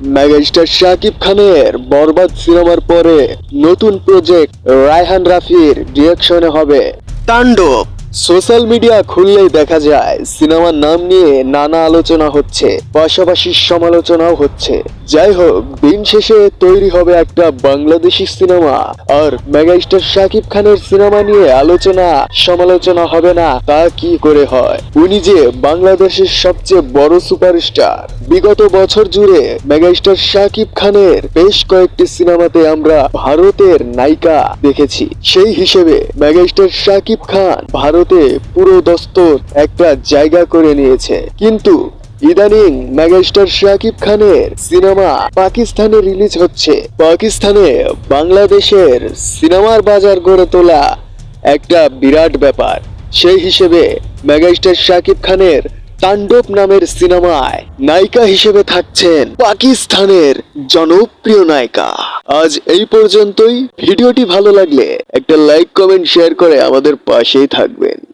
Megastar Shakib খানের বরবাদ সিনেমার পরে নতুন প্রজেক্ট রায়হান রাফির ডিরেকশনে হবে। তাণ্ডব। সোশ্যাল মিডিয়া খুললেই দেখা যায় সিনেমার নাম নিয়ে নানা আলোচনা হচ্ছে, পাশাপাশি সমালোচনাও হচ্ছে। যাই হোক, দিন শেষে তৈরি হবে একটা বাংলাদেশি সিনেমা, আর মেগাস্টার শাকিব খানের সিনেমা নিয়ে আলোচনা, সমালোচনা হবে না, তা কি করে হয়? উনি যে বাংলাদেশের সবচেয়ে বড় সুপারস্টার। বিগত বছর জুড়ে মেগাস্টার শাকিব খানের বেশ কয়েকটি সিনেমাতে আমরা ভারতের নায়িকা দেখেছি। সেই হিসেবে মেগাস্টার শাকিব খান ভারতে পুরো দস্তর একটা জায়গা করে নিয়েছে। কিন্তু ইদানিং মেগাস্টার শাকিব খানের সিনেমা পাকিস্তানে রিলিজ হচ্ছে। পাকিস্তানে বাংলাদেশের সিনেমার বাজার গড়ে তোলা একটা বিরাট ব্যাপার। সেই হিসেবে মেগাস্টার শাকিব খানের তাণ্ডব নামের সিনেমায় নায়িকা হিসেবে থাকছেন পাকিস্তানের জনপ্রিয় নায়িকা। আজ এই পর্যন্তই। ভিডিওটি ভালো লাগলে একটা লাইক, কমেন্ট শেয়ার করে আমাদের পাশেই থাকবেন।